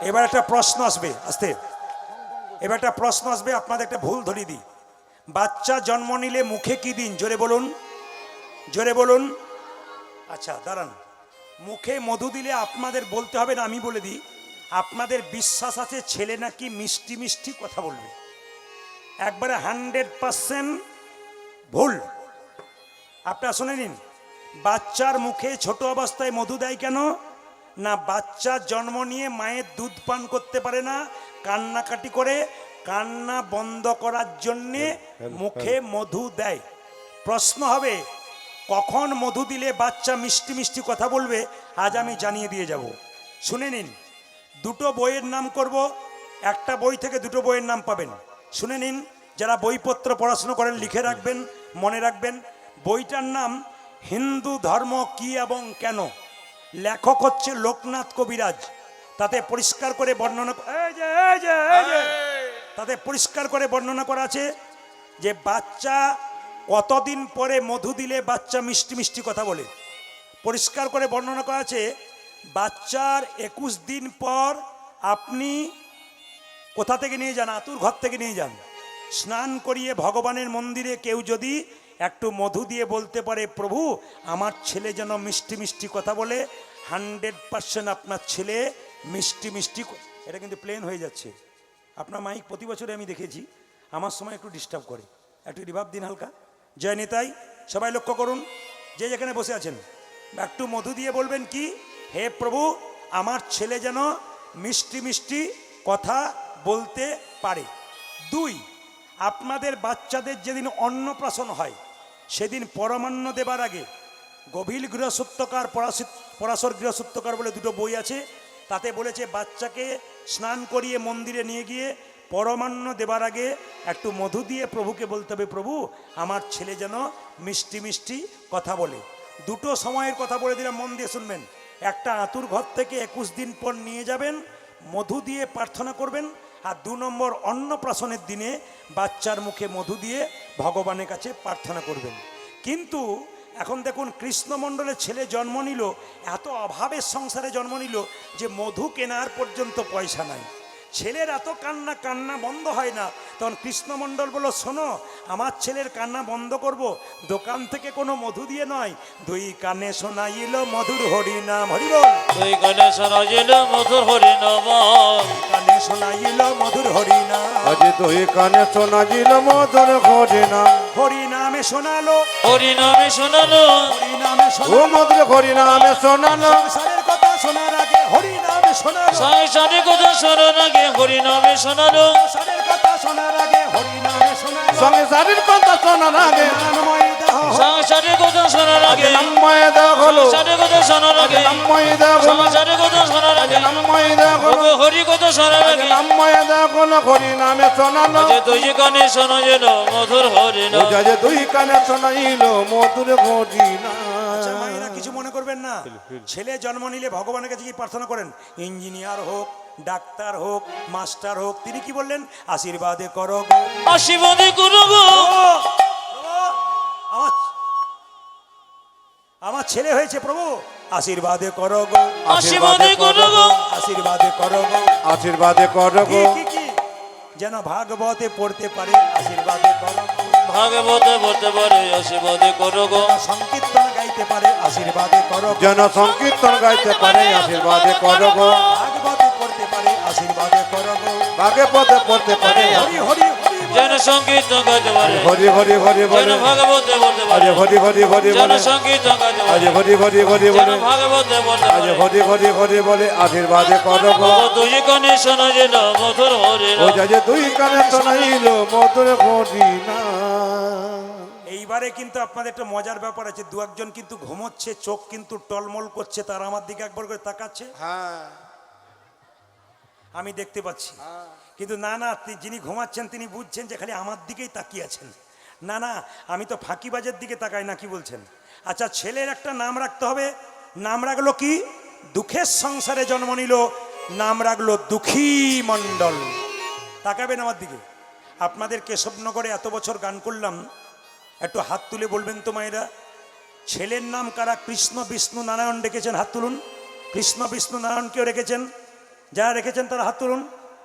এবার একটা প্রশ্ন আসবে, আস্তে। এবার একটা প্রশ্ন আসবে, আপনাদের একটা ভুল ধরিয়ে দিই। বাচ্চা জন্ম নিলে মুখে কি দিন? জোরে বলুন। জোরে বলুন। আচ্ছা দাঁড়ান। মুখে মধু দিলে আপনাদের বলতে হবে না, আমি বলে দিই। আপনাদের বিশ্বাস আছে ছেলে নাকি মিষ্টি মিষ্টি কথা বলবে? একবারে হান্ড্রেড পার্সেন্ট ভুল। আপনারা শুনে নিন। বাচ্চার মুখে ছোট অবস্থায় মধু দেয় কেন? না বাচ্চা জন্ম নিয়ে মায়ের দুধ পান করতে পারে না কান্নাকাটি করে কান্না বন্ধ করার জন্যে মুখে মধু দেয়। প্রশ্ন হবে কখন মধু দিলে বাচ্চা মিষ্টি মিষ্টি কথা বলবে? আজ আমি জানিয়ে দিয়ে যাব। শুনে নিন দুটো বইয়ের নাম করব একটা বই থেকে দুটো বইয়ের নাম পাবেন। শুনে নিন যারা বইপত্র পড়াশুনো করেন লিখে রাখবেন মনে রাখবেন বইটার নাম হিন্দু ধর্ম কি এবং কেন? লেখক হচ্ছে লোকনাথ কবিরাজ। তাতে পরিষ্কার করে বর্ণনা। তাতে পরিষ্কার করে বর্ণনা করা আছে যে বাচ্চা কতদিন পরে মধু দিলে বাচ্চা মিষ্টি মিষ্টি কথা বলে। পরিষ্কার করে বর্ণনা করা আছে বাচ্চার একুশ দিন পর আপনি কোথা থেকে নিয়ে যান? আতুর ঘর থেকে নিয়ে যান। স্নান করিয়ে ভগবানের মন্দিরে কেউ যদি একটু মধু দিয়ে বলতে পারে, প্রভু, আমার ছেলে যেন মিষ্টি মিষ্টি কথা বলে, হান্ড্রেড পার্সেন্ট আপনার ছেলে মিষ্টি মিষ্টি এটা কিন্তু প্লেন হয়ে যাচ্ছে। আপনার মাইক প্রতি বছরে আমি দেখেছি, আমার সময় একটু ডিস্টার্ব করে। একটু রিভাব দিন হালকা। জয় নেতাই, সবাই লক্ষ্য করুন, যে যেখানে বসে আছেন, একটু মধু দিয়ে বলবেন কি, হে প্রভু, আমার ছেলে যেন মিষ্টি মিষ্টি কথা বলতে পারে। দুই, আপনাদের বাচ্চাদের যেদিন অন্নপ্রাশন হয় সেদিন পরমান্ন দেবার আগে গভীর গৃহসূত্রকার পরাশর গৃহসূত্রকার বলে দুটো বই আছে। তাতে বলেছে, বাচ্চাকে স্নান করিয়ে মন্দিরে নিয়ে গিয়ে পরমান্ন দেবার আগে একটু মধু দিয়ে প্রভুকে বলতে হবে, প্রভু, আমার ছেলে যেন মিষ্টি মিষ্টি কথা বলে। দুটো সময়ের কথা বলে দিলাম, মন দিয়ে শুনবেন। একটা আতুর ঘর থেকে একুশ দিন পর নিয়ে যাবেন, মধু দিয়ে প্রার্থনা করবেন, আর দু নম্বর অন্নপ্রাশনের দিনে বাচ্চার মুখে মধু দিয়ে ভগবানের কাছে প্রার্থনা করবেন। কিন্তু এখন দেখুন কৃষ্ণমণ্ডলের ছেলে জন্ম নিল, এত অভাবের সংসারে জন্ম নিল যে মধু কেনার পর্যন্ত পয়সা নাই। ছেলের এত কান্না কান্না বন্ধ হয় না। তখন কৃষ্ণমণ্ডল বলল শোনো আমার ছেলের কান্না বন্ধ করব। দোকান থেকে কোনো মধু দিয়ে নয়। দুই কানে শোনাইল মধুর হরি নাম হরি বল। তুই কানে শোনাজিল মধুর হরি নম কানে শোনাইল মধুর হরি নাম আজি তুই কানে শোনাজিল মধুর হরি নাম হরি নামে শোনালো। হরি নামে শোনালো। হরি নামে শোনালো মধুর হরি নামে শোনালো শোনালো। সংসারে কথা শোনার আগে হরি নামে শোনালো। সংসারের কথা শোনার আগে। শারীর কথা শোনার আগে। নামময় দেহ সংসারে কথা শোনার আগে। নামময় কথা শোনার আগে হরি কথা শোনার আগে হরি নামে শোনালো। যে তুই কানে শোনাজিল মধুর হরি নাম যে দুই কানে শোনাইল মধুর হরি নাম ছেলে জন্ম নিলে ভগবানের কাছে কি প্রার্থনা করেন? ইঞ্জিনিয়ার হোক ডাক্তার হোক মাস্টার হোক তিনি কি বললেন? আশীর্বাদে করো আশীর্বাদে করো আমার আমার ছেলে হয়েছে প্রভু। আশীর্বাদে করো গো। আশীর্বাদে করো গো। আশীর্বাদে করো গো। আশীর্বাদে করো গো। যেন ভাগবতে পড়তে পারে আশীর্বাদে করো গো। ভাগবতে বলতে পারে আশীর্বাদে করো গো। সংকীর্তন গাইতে পারে আশীর্বাদে করো যেন সংকীর্তন গাইতে পারে আশীর্বাদে করো গো। ভাগবতে পড়তে পারে আশীর্বাদে করো গো। ভাগে পথে পড়তে পারে। হরি হরি হরি যেন সংগীত গাইতে পারে। হরি হরি হরি যেন বলে। ভাগবতে বলতে আজ পারে হরি হরি হরি যেন বলে। সংগীত গাইতে আজ পারে হরি হরি হরি যেন বলে। ভাগবতে বলতে আজ হরি হরি হরি বলে আশীর্বাদে করো গো। তুই কানে শোনা যেন মধুর হরে ও যে দুই কানে শোনাইল মধুর হরি না এইবারে কিন্তু আপনাদের একটা মজার ব্যাপার আছে। দু একজন কিন্তু ঘুমোচ্ছে চোখ কিন্তু টলমল করছে তারা আমার দিকে একবার করে তাকাচ্ছে। হ্যাঁ। আমি দেখতে পাচ্ছি। কিন্তু না না যিনি ঘুমাচ্ছেন তিনি বুঝছেন যে খালি আমার দিকেই তাকিয়ে আছেন না না আমি তো ফাঁকিবাজের দিকে তাকাই না কি বলছেন? আচ্ছা ছেলের একটা নাম রাখতে হবে। নাম রাখল কি? দুঃখের সংসারে জন্ম নিল নাম রাখল দুঃখী মণ্ডল। তাকাবেন আমার দিকে। আপনাদের কেশবনগরে এত বছর গান করলাম একটু হাত তুলে বলবেন তো মায়েরা। ছেলের নাম কারা? কৃষ্ণ বিষ্ণু নারায়ণ রেখেছেন হাত তুলুন। কৃষ্ণ বিষ্ণু নারায়ণ কেউ রেখেছেন? যারা রেখেছেন তারা হাত তুলুন।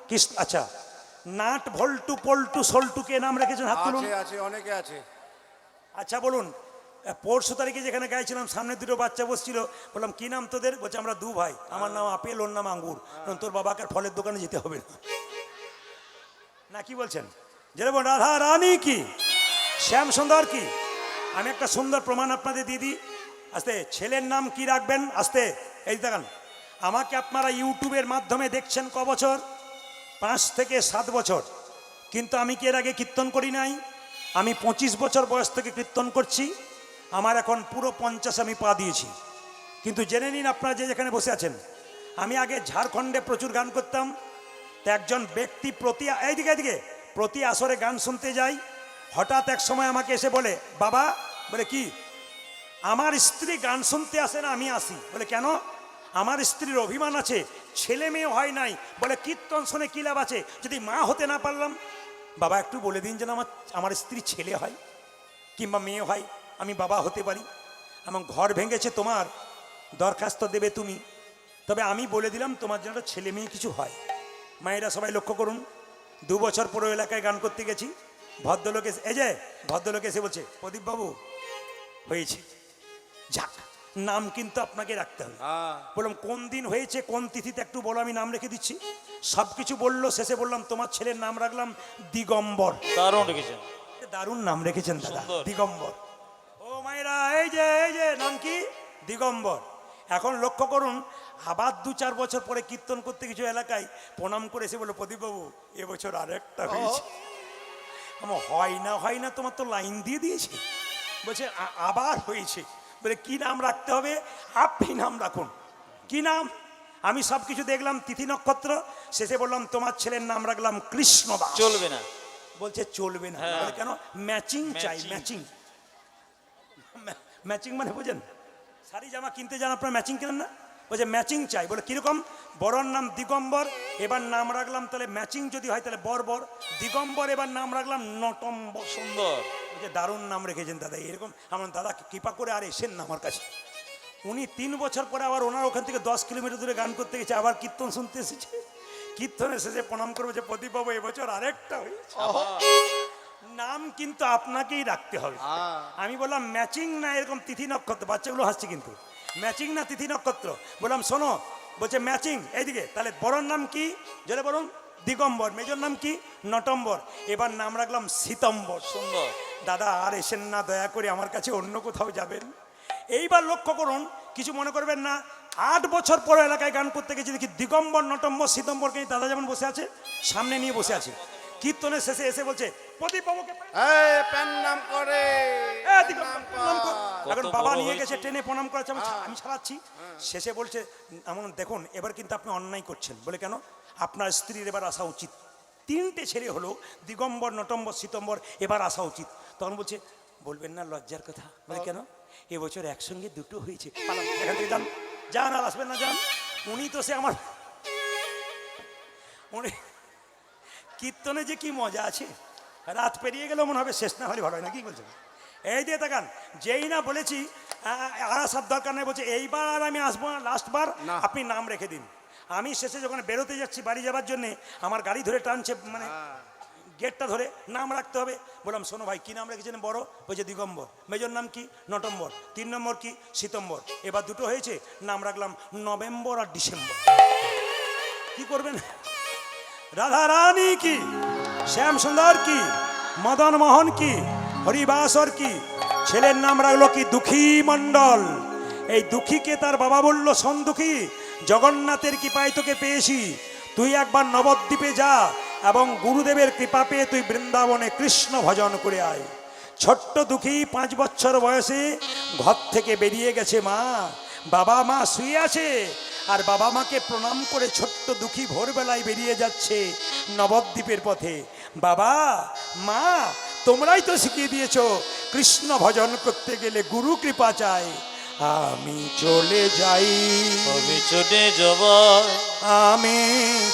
কৃষ্ণ আচ্ছা নাট ভল্টু পল্টু সল্টু কে নাম রেখেছেন? হাত তুলুন। আছে অনেকে আছে। আচ্ছা বলুন পরশু তারিখে যেখানে গাইছিলাম সামনে দুটো বাচ্চা বসছিল। বললাম কি নাম তোদের? বলছে আমরা দু ভাই। আমার নাম আপেল ওর নাম আঙ্গুর। তোর বাবাকে ফলের দোকানে যেতে হবে না। না কি বলছেন? যেরকম রাধা রানী কি? শ্যাম সুন্দর কি? আমি একটা সুন্দর প্রমাণ আপনাদের দিয়ে দিই। আস্তে, ছেলের নাম কি রাখবেন? আস্তে, এই দেখান, আমাকে আপনারা ইউটিউবের মাধ্যমে দেখছেন ক বছর? পাঁচ থেকে সাত বছর। কিন্তু আমি কি এর আগে কীর্তন করি নাই? আমি পঁচিশ বছর বয়স থেকে কীর্তন করছি। আমার এখন পুরো পঞ্চাশ আমি পা দিয়েছি। কিন্তু জেনে নিন আপনারা যে যেখানে বসে আছেন। আমি আগে ঝাড়খণ্ডে প্রচুর গান করতাম। তো একজন ব্যক্তি প্রতি, এইদিকে এইদিকে, প্রতি আসরে গান শুনতে যাই। হঠাৎ এক সময় আমাকে এসে বলে, বাবা, বলে, কি? আমার স্ত্রী গান শুনতে আসে না, আমি আসি। বলে, কেন? আমার স্ত্রীর অভিমান আছে, ছেলে মেয়ে হয় নাই। বলে, কীর্তন শুনে কী লাভ আছে? যদি মা হতে না পারলাম? বাবা, একটু বলে দিন যেন আমার আমার স্ত্রী ছেলে হয় কিংবা মেয়ে হয়, আমি বাবা হতে পারি। এবং ঘর ভেঙেছে তোমার, দরখাস্ত দেবে তুমি। তবে আমি বলে দিলাম তোমার একটা ছেলে মেয়ে কিছু হয়। মায়েরা সবাই লক্ষ্য করুন, দু বছর পুরো এলাকায় গান করতে গেছি। ভদ্রলোক এসে এই যে ভদ্রলোক এসে বলছে প্রদীপবাবু হয়েছে। যাক নাম কিন্তু আপনাকে রাখতে হবে। হ্যাঁ। বললাম কোন দিন হয়েছে কোন তিথিতে একটু বলো আমি নাম রেখে দিচ্ছি। সব কিছু বলল শেষে বললাম তোমার ছেলের নাম রাখলাম দিগম্বর। দারুণ রেখেছেন। দারুণ নাম রেখেছেন দাদা দিগম্বর। ও মায়েরা এই যে এই যে নাম কি? দিগম্বর। এখন লক্ষ্য করুন আবার দু চার বছর পরে কীর্তন করতে কিছু এলাকায় প্রণাম করে এসে বলো প্রদীপবাবু এবছর আরেকটা হয়েছে। আমার হয় না হয় না তোমার তো লাইন দিয়ে দিয়েছে। বলছে আবার হয়েছে। বলে কি নাম রাখতে হবে? আপনি নাম রাখুন। কি নাম? আমি সব কিছু দেখলাম তিথি নক্ষত্র। শেষে বললাম তোমার ছেলের নাম রাখলাম কৃষ্ণদাস। চলবে না। বলছে চলবে না। হ্যাঁ। কেন? ম্যাচিং চাই ম্যাচিং। ম্যাচিং মানে বোঝেন? শাড়ি জামা কিনতে যান আপনার ম্যাচিং কেনেন না? বলছে ম্যাচিং চাই বলে কীরকম? বরর নাম দিগম্বর এবার নাম রাখলাম তাহলে ম্যাচিং যদি হয় তাহলে বর বর দিগম্বর এবার নাম রাখলাম নটম্বর। সুন্দর। বলছে দারুণ নাম রেখেছেন দাদা এরকম আমার দাদা কৃপা করে আর এসেন না আমার কাছে। উনি তিন বছর পরে আবার ওনার ওখান থেকে দশ কিলোমিটার দূরে গান করতে গেছে আবার কীর্তন শুনতে এসেছে। কীর্তন এসেছে প্রণাম করব যে প্রদীপ প্রদীপবাবু এবছর আরেকটা হয়েছে। নাম কিন্তু আপনাকেই রাখতে হবে। আমি বললাম ম্যাচিং না এরকম তিথি নক্ষত্র? বাচ্চাগুলো হাসছে কিন্তু। ম্যাচিং না তিথি নক্ষত্র? বললাম শোনো বলছে ম্যাচিং এইদিকে। তাহলে বড়র নাম কি? জলে বলুন। দিগম্বর মেজর নাম কি? নটম্বর। এবার নাম রাখলাম শীতম্বর সুন্দর। দাদা আর এসেন না দয়া করে আমার কাছে অন্য কোথাও যাবেন। এইবার লক্ষ্য করুন কিছু মনে করবেন না। আট বছর পর এলাকায় গান করতে গেছি দেখি দিগম্বর নটম্বর শীতম্বরকে নিয়ে দাদা যেমন বসে আছে সামনে নিয়ে বসে আছে। কীর্তনের শেষে এসে বলছে প্রদীপ বাবুকে প্যান নাম করে। এ, দিগম্বর, প্রণাম কর। এখন বাবা নিয়ে গেছে ট্রেনে প্রণাম আমি আমি ছাড়াচ্ছি শেষে বলছে এমন দেখুন এবার কিন্তু আপনি অন্যায় করছেন। বলে কেন? আপনার স্ত্রীর এবার আসা উচিত। তিনটে ছেলে হলো দিগম্বর নটম্বর শীতম্বর এবার আসা উচিত। তখন বলছে বলবেন না লজ্জার কথা। বলে কেন? এবছর একসঙ্গে দুটো হয়েছে। পালান, এখান থেকে যান। যান আর আসবেন না যান। উনি তো সে আমার উনি কীর্তনে যে কি মজা আছে। রাত পেরিয়ে গেলেও মনে হবে শেষ না হলে ভালো হয় না কি বলছেন? এই দিয়ে তাকান যেই না বলেছি আর আসার দরকার নেই বলছে এইবার আর আমি আসব না লাস্টবার। আপনি নাম রেখে দিন। আমি শেষে যখন বেরোতে যাচ্ছি বাড়ি যাবার জন্যে আমার গাড়ি ধরে টানছে মানে গেটটা ধরে নাম রাখতে হবে। বললাম শোনো ভাই কি নাম রেখেছেন বড়? বলছে দিগম্বর। মেজর নাম কি? নটম্বর। তিন নম্বর কি? শীতম্বর এবার দুটো হয়েছে নাম রাখলাম নভেম্বর আর ডিসেম্বর। কি করবেন? রাধা রানী কি? শ্যাম সুন্দর কি? মদন মোহন কি? হরিবাসর কি? ছেলের নাম রাখল কি? দুঃখী মণ্ডল। এই দুঃখীকে তার বাবা বলল, শোন দুঃখী, জগন্নাথের কৃপায় তোকে পেয়েছি। তুই একবার নবদ্বীপে যা এবং গুরুদেবের কৃপা পেয়ে তুই বৃন্দাবনে কৃষ্ণ ভজন করে আয়। ছোট্ট দুঃখী পাঁচ বছর বয়সে ঘর থেকে বেরিয়ে গেছে মা। বাবা মা শুয়ে আছে আর বাবা মাকে প্রণাম করে ছোট্ট দুঃখী ভোরবেলায় বেরিয়ে যাচ্ছে নবদ্বীপের পথে। বাবা মা তোমরাই তো শিখিয়ে দিয়েছ কৃষ্ণ ভজন করতে গেলে গুরু কৃপা চাই। আমি চলে যাই। আমি চলে যাব। আমি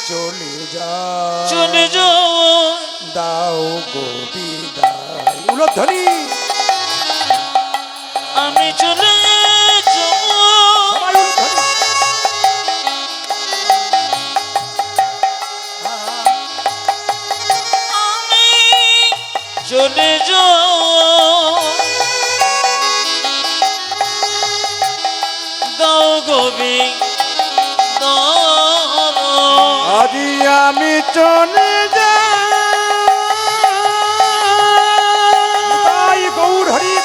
চলে যাই। চলে যাব। দাও গোবিদাই উলধ্বনি আমি চলে যাও দাও গবি আমি চলে যাই। গৌর হরি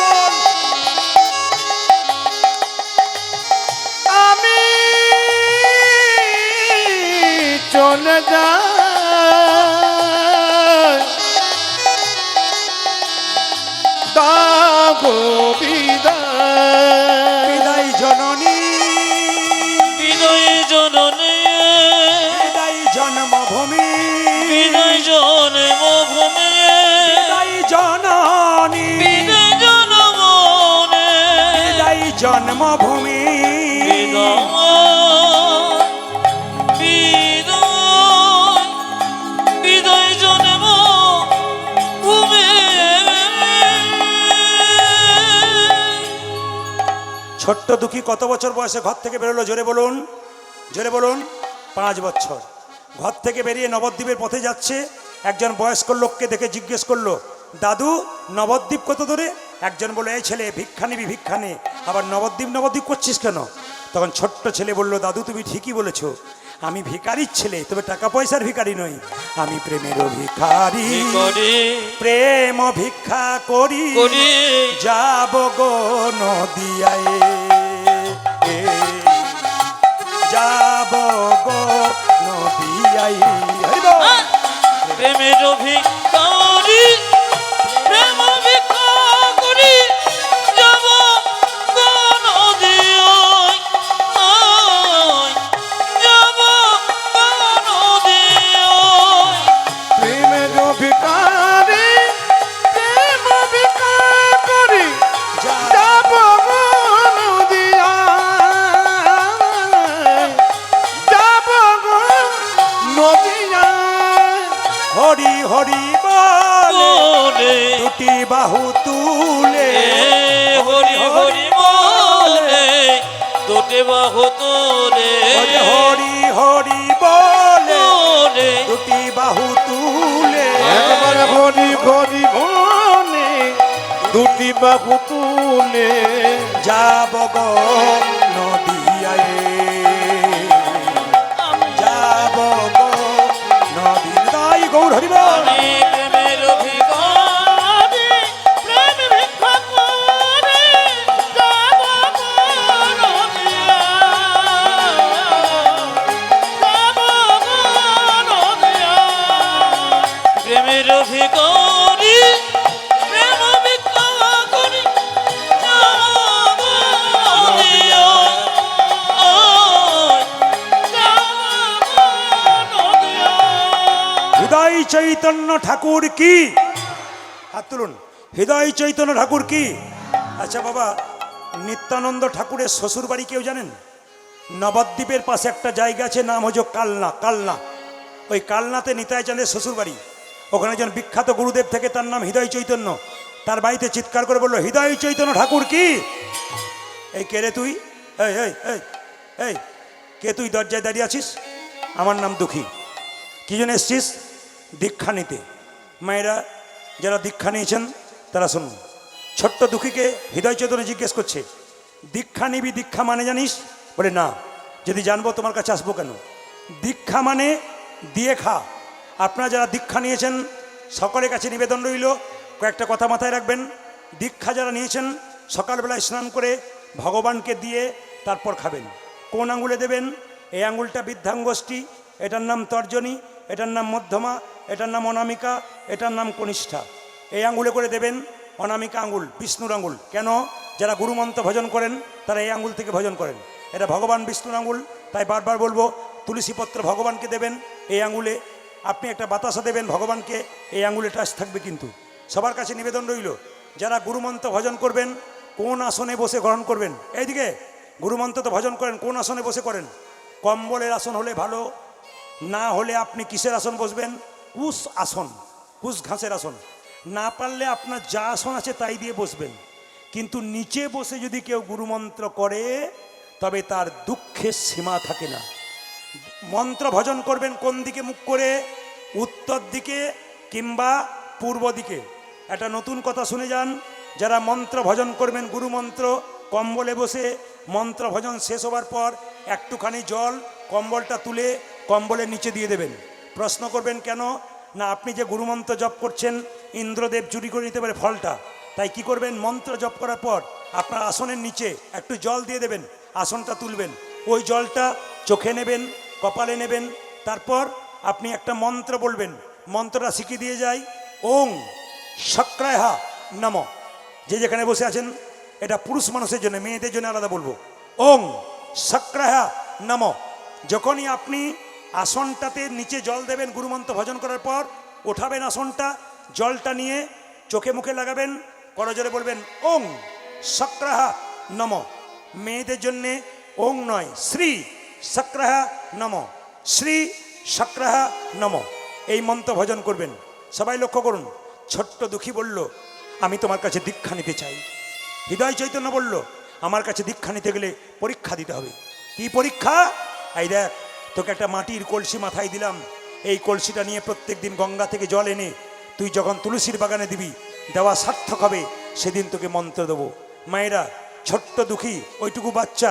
আমি চলে যাই। দাগো বিদায় বিদায় জননী। বিদয় জননী। বিদায় জন্মভূমি। বিদয় জন্মভূমি। বিদায় জননী। বিদয় জনমনে। বিদায় জন্মভূমি। ছোট্ট দুঃখী কত বছর বয়সে ঘর থেকে বেরোলো? জোরে বলুন জোরে বলুন। পাঁচ বছর। ঘর থেকে বেরিয়ে নবদ্বীপের পথে যাচ্ছে। একজন বয়স্ক লোককে দেখে জিজ্ঞেস করল, দাদু, নবদ্বীপ কত দূরে? একজন বলল, এই ছেলে ভিক্ষা নিবি ভিক্ষা নে আবার নবদ্বীপ নবদ্বীপ করছিস কেন? তখন ছোট্ট ছেলে বলল, দাদু, তুমি ঠিকই বলেছ। আমি ভিকারির ছেলে তবে টাকা পয়সার ভিকারি নই। আমি প্রেমের ভিখারি। করি প্রেম ভিক্ষা করি। যাব গো নদিয়ায়। যাব গো নদিয়ায়। প্রেমের ভিক্ষারি বাহু তুলে যাব নদিয়ায়। যাব নদী তাই গৌর হরি বল প্রেমের ভিখারি চৈতন্য ঠাকুর কি? হাত তুলুন। হৃদয় চৈতন্য ঠাকুর কি? আচ্ছা বাবা, নিত্যানন্দ ঠাকুরের শ্বশুর বাড়ি কেউ জানেন? নবদ্বীপের পাশে একটা জায়গা আছে, নাম হচ্ছে কালনা কালনা। ওই কালনাতে নিতাই চাঁদের শ্বশুর বাড়ি। ওখানে একজন বিখ্যাত গুরুদেব থেকে তার নাম হৃদয় চৈতন্য। তার বাড়িতে চিৎকার করে বলল, হৃদয় চৈতন্য ঠাকুর কি? এই কে রে তুই? এই এই, কে তুই দরজায় দাঁড়িয়ে আছিস? আমার নাম দুঃখী। কি জন্য এসছিস? দীক্ষা নিতে। মায়েরা যারা দীক্ষা নিয়েছেন, তারা শুনুন। ছোট্ট দুঃখীকে হৃদয় চেতনে জিজ্ঞেস করছে, দীক্ষা নিবি, দীক্ষা মানে জানিস? বলে, না। যদি জানব, তোমার কাছে আসব কেন? দীক্ষা মানে দিয়ে খা। আপনারা যারা দীক্ষা নিয়েছেন, সকলের কাছে নিবেদন রইল। কয়েকটা কথা মাথায় রাখবেন। দীক্ষা যারা নিয়েছেন, সকালবেলায় স্নান করে ভগবানকে দিয়ে তারপর খাবেন। কোন আঙ্গুলে দেবেন? এই আঙুলটা বৃদ্ধাঙ্গষ্ঠী, এটার নাম তর্জনী। এটার নাম মধ্যমা, এটার নাম অনামিকা, এটার নাম কনিষ্ঠা। এই আঙ্গুলে করে দেবেন অনামিকা আঙ্গুল বিষ্ণুর আঙ্গুল কেন? যারা গুরুমন্ত্র ভজন করেন, তারা এই আঙ্গুল থেকে ভজন করেন। এটা ভগবান বিষ্ণুর আঙ্গুল তাই বারবার বলব, তুলসীপত্র ভগবানকে দেবেন, এই আঙ্গুলে আপনি একটা বাতাসা দেবেন ভগবানকে, এই আঙ্গুলে টাচ থাকবে কিন্তু। সবার কাছে নিবেদন রইল, যারা গুরুমন্ত্র ভজন করবেন, কোন আসনে বসে গ্রহণ করবেন? এইদিকে, গুরুমন্ত্র তো ভজন করেন, কোন আসনে বসে করেন? কম্বলের আসন হলে ভালো না হলে আপনি কিসের আসন বসবেন? কুশ আসন কুশ ঘাসের আসন। না পারলে আপনার যা আসন আছে তাই দিয়ে বসবেন। কিন্তু নিচে বসে যদি কেউ গুরুমন্ত্র করে, তবে তার দুঃখের সীমা থাকে না। মন্ত্র ভজন করবেন কোন দিকে মুখ করে? উত্তর দিকে কিংবা পূর্ব দিকে? একটা নতুন কথা শুনে যান। যারা মন্ত্র ভজন করবেন গুরু মন্ত্র কম্বলে বসে মন্ত্র ভজন শেষ হবার পর একটুখানি জল, কম্বলটা তুলে কম্বলের নিচে দিয়ে দেবেন। প্রশ্ন করবেন কেন? না, আপনি যে গুরুমন্ত্র জপ করছেন, ইন্দ্রদেব চুরি করে নিতে পারে ফলটা। তাই কি করবেন? মন্ত্র জপ করার পর আপনার আসনের নিচে একটু জল দিয়ে দেবেন, আসনটা তুলবেন। ওই জলটা চোখে নেবেন, কপালে নেবেন, তারপর আপনি একটা মন্ত্র বলবেন। মন্ত্রটা শিখিয়ে দিয়ে যায় ওং সক্রায়হা নম। যে যেখানে বসে আছেন, এটা পুরুষ মানুষের জন্য, মেয়েদের জন্য আলাদা বলব। ওং সক্রাহা নম। যখনই আপনি আসনটাতে নিচে জল দেবেন গুরুমন্ত্র ভজন করার পর ওঠাবেন আসনটা, জলটা নিয়ে চোখে মুখে লাগাবেন, করজোরে বলবেন, ওং সক্রাহা নম। মেয়েদের জন্যে ওং নয়, শ্রী সক্রাহা নম। শ্রী সক্রাহা নম। এই মন্ত্র ভজন করবেন। সবাই লক্ষ্য করুন, ছোট্ট দুঃখী বলল, আমি তোমার কাছে দীক্ষা নিতে চাই। হৃদয় চৈতন্য বলল, আমার কাছে দীক্ষা নিতে গেলে পরীক্ষা দিতে হবে। কি পরীক্ষা? এই দেখ তোকে একটা মাটির কলসি মাথায় দিলাম। এই কলসিটা নিয়ে প্রত্যেক দিন গঙ্গা থেকে জল এনে তুই যখন তুলসীর বাগানে দিবি, দেওয়া সার্থক হবে, সেদিন তোকে মন্ত্র দেবো। মায়েরা, ছোট্ট দুঃখী, ওইটুকু বাচ্চা,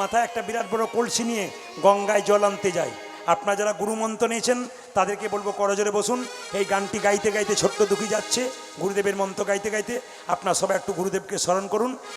মাথায় একটা বিরাট বড় কলসি নিয়ে গঙ্গায় জল আনতে যায়। আপনারা যারা গুরুমন্ত্র নিয়েছেন, তাদেরকে বলব করজোরে বসুন। এই গানটি গাইতে গাইতে ছোট্ট দুঃখী যাচ্ছে, গুরুদেবের মন্ত্র গাইতে গাইতে আপনার সবাই একটু গুরুদেবকে স্মরণ করুন।